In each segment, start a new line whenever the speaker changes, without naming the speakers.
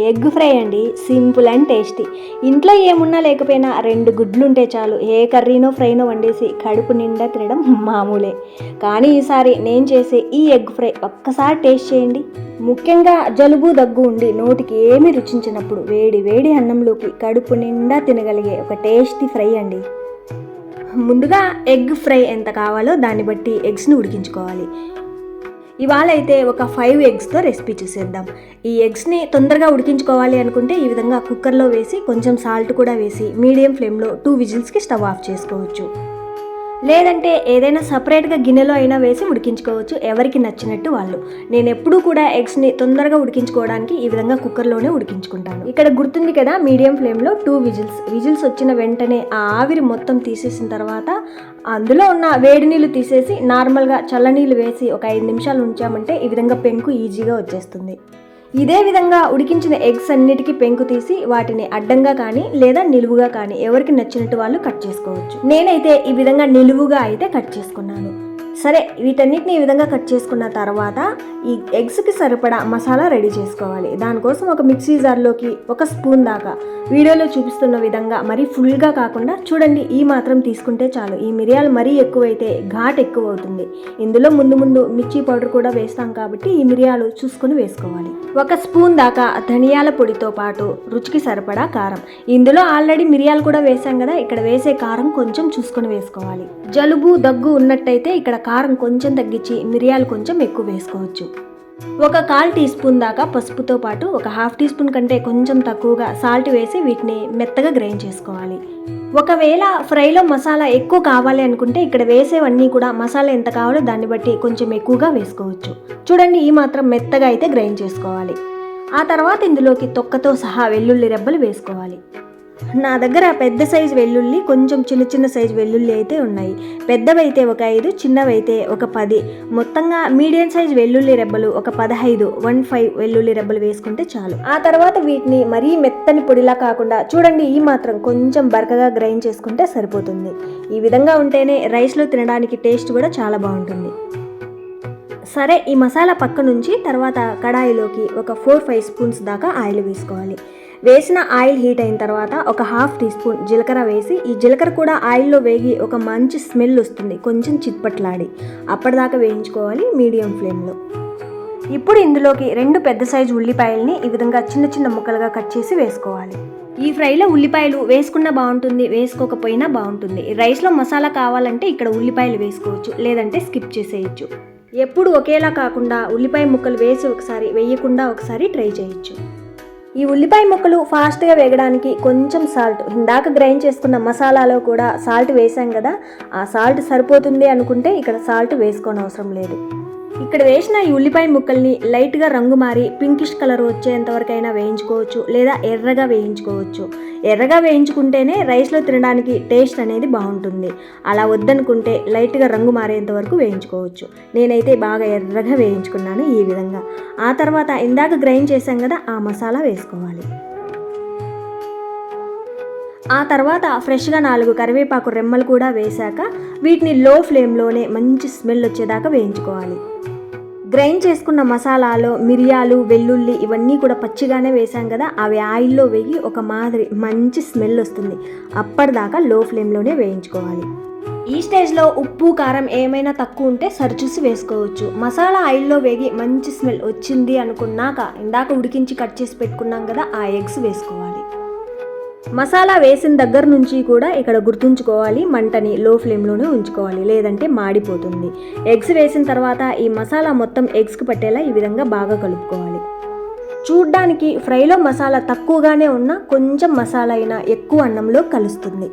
Egg fry అండి. Simple and tasty. ఇంట్లో ఏమున్నా లేకపోయినా రెండు గుడ్లు ఉంటే చాలు. ఏ కర్రీనో ఫ్రైనో వండేసి కడుపు నిండా తినడం మామూలే. కానీ ఈసారి నేను చేసే ఈ ఎగ్ ఫ్రై ఒక్కసారి టేస్ట్ చేయండి. ముఖ్యంగా జలుబు దగ్గు ఉండి నోటికి ఏమి రుచించినప్పుడు వేడి వేడి అన్నంలోకి కడుపు నిండా తినగలిగే ఒక టేస్టీ ఫ్రై అండి. ముందుగా ఎగ్ ఫ్రై ఎంత కావాలో దాన్ని బట్టి ఎగ్స్ని ఉడికించుకోవాలి. ఇవాళ అయితే ఒక ఫైవ్ ఎగ్స్తో రెసిపీ చూసేద్దాం. ఈ ఎగ్స్ని తొందరగా ఉడికించుకోవాలి అనుకుంటే ఈ విధంగా కుక్కర్లో వేసి కొంచెం సాల్ట్ కూడా వేసి మీడియం ఫ్లేమ్లో టూ విజిల్స్కి స్టవ్ ఆఫ్ చేసుకోవచ్చు. లేదంటే ఏదైనా సపరేట్గా గిన్నెలో అయినా వేసి ఉడికించుకోవచ్చు. ఎవరికి నచ్చినట్టు వాళ్ళు. నేను ఎప్పుడూ కూడా ఎగ్స్ని తొందరగా ఉడికించుకోవడానికి ఈ విధంగా కుక్కర్లోనే ఉడికించుకుంటాను. ఇక్కడ గుర్తుంది కదా మీడియం ఫ్లేమ్లో టూ విజిల్స్. విజిల్స్ వచ్చిన వెంటనే ఆ ఆవిరి మొత్తం తీసేసిన తర్వాత అందులో ఉన్న వేడి నీళ్ళు తీసేసి నార్మల్గా చల్లనీళ్ళు వేసి ఒక ఐదు నిమిషాలు ఉంచామంటే ఈ విధంగా పెంకు ఈజీగా వచ్చేస్తుంది. ఇదే విధంగా ఉడికించిన ఎగ్స్ అన్నిటికీ పెంకు తీసి వాటిని అడ్డంగా కానీ లేదా నిలువుగా కానీ ఎవరికి నచ్చినట్టు వాళ్ళు కట్ చేసుకోవచ్చు. నేనైతే ఈ విధంగా నిలువుగా అయితే కట్ చేసుకున్నాను. సరే వీటన్నిటిని ఈ విధంగా కట్ చేసుకున్న తర్వాత ఈ ఎగ్స్కి సరిపడా మసాలా రెడీ చేసుకోవాలి. దానికోసం ఒక మిక్సీ జార్లోకి ఒక స్పూన్ దాకా వీడియోలో చూపిస్తున్న విధంగా మరీ ఫుల్గా కాకుండా చూడండి ఈ మాత్రం తీసుకుంటే చాలు. ఈ మిరియాలు మరీ ఎక్కువైతే ఘాట్ ఎక్కువ అవుతుంది ఇందులో ముందు ముందు మిర్చి పౌడర్ కూడా వేస్తాం కాబట్టి ఈ మిరియాలు చూసుకొని వేసుకోవాలి. ఒక స్పూన్ దాకా ధనియాల పొడితో పాటు రుచికి సరిపడా కారం. ఇందులో ఆల్రెడీ మిరియాలు కూడా వేసాం కదా ఇక్కడ వేసే కారం కొంచెం చూసుకొని వేసుకోవాలి. జలుబు దగ్గు ఉన్నట్టయితే ఇక్కడ కారం కొంచెం తగ్గించి మిరియాలు కొంచెం ఎక్కువ వేసుకోవచ్చు. ఒక కాల్ టీ స్పూన్ దాకా పసుపుతో పాటు ఒక హాఫ్ టీ స్పూన్ కంటే కొంచెం తక్కువగా సాల్ట్ వేసి వీటిని మెత్తగా గ్రైండ్ చేసుకోవాలి. ఒకవేళ ఫ్రైలో మసాలా ఎక్కువ కావాలి అనుకుంటే ఇక్కడ వేసేవన్నీ కూడా మసాలా ఎంత కావాలో దాన్ని బట్టి కొంచెం ఎక్కువగా వేసుకోవచ్చు. చూడండి ఈ మాత్రం మెత్తగా అయితే గ్రైండ్ చేసుకోవాలి. ఆ తర్వాత ఇందులోకి తొక్కతో సహా వెల్లుల్లి రెబ్బలు వేసుకోవాలి. నా దగ్గర పెద్ద సైజు వెల్లుల్లి కొంచెం చిన్న చిన్న సైజు వెల్లుల్లి అయితే ఉన్నాయి. పెద్దవైతే ఒక ఐదు చిన్నవైతే ఒక పది. మొత్తంగా మీడియం సైజు వెల్లుల్లి రెబ్బలు ఒక పదహైదు వన్ ఫైవ్ వెల్లుల్లి రెబ్బలు వేసుకుంటే చాలు. ఆ తర్వాత వీటిని మరీ మెత్తని పొడిలా కాకుండా చూడండి ఈ మాత్రం కొంచెం బరకగా గ్రైండ్ చేసుకుంటే సరిపోతుంది. ఈ విధంగా ఉంటేనే రైస్లో తినడానికి టేస్ట్ కూడా చాలా బాగుంటుంది. సరే ఈ మసాలా పక్క నుంచి తర్వాత కడాయిలోకి ఒక ఫోర్ ఫైవ్ స్పూన్స్ దాకా ఆయిల్ వేసుకోవాలి. వేసిన ఆయిల్ హీట్ అయిన తర్వాత ఒక హాఫ్ టీ స్పూన్ జీలకర్ర వేసి ఈ జీలకర్ర కూడా ఆయిల్లో వేగి ఒక మంచి స్మెల్ వస్తుంది. కొంచెం చిట్పట్లాడి. అప్పటిదాకా వేయించుకోవాలి మీడియం ఫ్లేమ్లో. ఇప్పుడు ఇందులోకి రెండు పెద్ద సైజు ఉల్లిపాయల్ని ఈ విధంగా చిన్న చిన్న ముక్కలుగా కట్ చేసి వేసుకోవాలి. ఈ ఫ్రైలో ఉల్లిపాయలు వేసుకున్నా బాగుంటుంది వేసుకోకపోయినా బాగుంటుంది. రైస్లో మసాలా కావాలంటే ఇక్కడ ఉల్లిపాయలు వేసుకోవచ్చు లేదంటే స్కిప్ చేసేయచ్చు. ఎప్పుడు ఒకేలా కాకుండా ఉల్లిపాయ ముక్కలు వేసి ఒకసారి వేయకుండా ఒకసారి ట్రై చేయొచ్చు. ఈ ఉల్లిపాయ ముక్కలు ఫాస్ట్గా వేగడానికి కొంచెం సాల్ట్ ఇందాక గ్రైండ్ చేసుకున్న మసాలాలో కూడా సాల్ట్ వేసాం కదా ఆ సాల్ట్ సరిపోతుంది అనుకుంటే ఇక్కడ సాల్ట్ వేసుకోని అవసరం లేదు. ఇక్కడ వేసిన ఈ ఉల్లిపాయ ముక్కల్ని లైట్గా రంగు మారి పింకిష్ కలర్ వచ్చేంత వరకైనా వేయించుకోవచ్చు లేదా ఎర్రగా వేయించుకోవచ్చు. ఎర్రగా వేయించుకుంటేనే రైస్లో తినడానికి టేస్ట్ అనేది బాగుంటుంది. అలా వద్దనుకుంటే లైట్గా రంగు మారేంత వరకు వేయించుకోవచ్చు. నేనైతే బాగా ఎర్రగా వేయించుకున్నాను ఈ విధంగా. ఆ తర్వాత ఇందాక గ్రైండ్ చేశాం కదా ఆ మసాలా వేసుకోవాలి. ఆ తర్వాత ఫ్రెష్గా నాలుగు కరివేపాకు రెమ్మలు కూడా వేశాక వీటిని లో ఫ్లేమ్లోనే మంచి స్మెల్ వచ్చేదాకా వేయించుకోవాలి. గ్రైండ్ చేసుకున్న మసాలాలో మిరియాలు వెల్లుల్లి ఇవన్నీ కూడా పచ్చిగానే వేసాం కదా అవి ఆయిల్లో వేగి ఒక మాదిరి మంచి స్మెల్ వస్తుంది. అప్పటిదాకా లో ఫ్లేమ్లోనే వేయించుకోవాలి. ఈ స్టేజ్లో ఉప్పు కారం ఏమైనా తక్కువ ఉంటే సరిచూసి వేసుకోవచ్చు. మసాలా ఆయిల్లో వేగి మంచి స్మెల్ వచ్చింది అనుకున్నాక ఇందాక ఉడికించి కట్ చేసి పెట్టుకున్నాం కదా ఆ ఎగ్స్ వేసుకోవాలి. మసాలా వేసిన దగ్గర నుంచి కూడా ఇక్కడ గుర్తుంచుకోవాలి మంటని లో ఫ్లేమ్లోనే ఉంచుకోవాలి లేదంటే మాడిపోతుంది. ఎగ్స్ వేసిన తర్వాత ఈ మసాలా మొత్తం ఎగ్స్కి పట్టేలా ఈ విధంగా బాగా కలుపుకోవాలి. చూడ్డానికి ఫ్రైలో మసాలా తక్కువగానే ఉన్న కొంచెం మసాలా అయినా ఎక్కువ అన్నంలో కలుస్తుంది.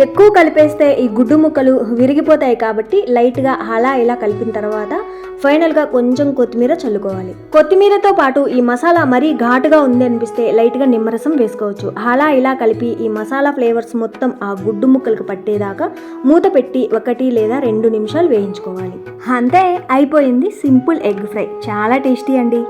ఎక్కువ కలిపేస్తే ఈ గుడ్డు ముక్కలు విరిగిపోతాయి కాబట్టి లైట్గా అలా ఇలా కలిపిన తర్వాత ఫైనల్గా కొంచెం కొత్తిమీర చల్లుకోవాలి. కొత్తిమీరతో పాటు ఈ మసాలా మరీ ఘాటుగా ఉంది అనిపిస్తే లైట్గా నిమ్మరసం వేసుకోవచ్చు. అలా ఇలా కలిపి ఈ మసాలా ఫ్లేవర్స్ మొత్తం ఆ గుడ్డు ముక్కలకు పట్టేదాకా మూత పెట్టి ఒకటి లేదా రెండు నిమిషాలు వేయించుకోవాలి. అంతే అయిపోయింది సింపుల్ ఎగ్ ఫ్రై. చాలా టేస్టీ అండి.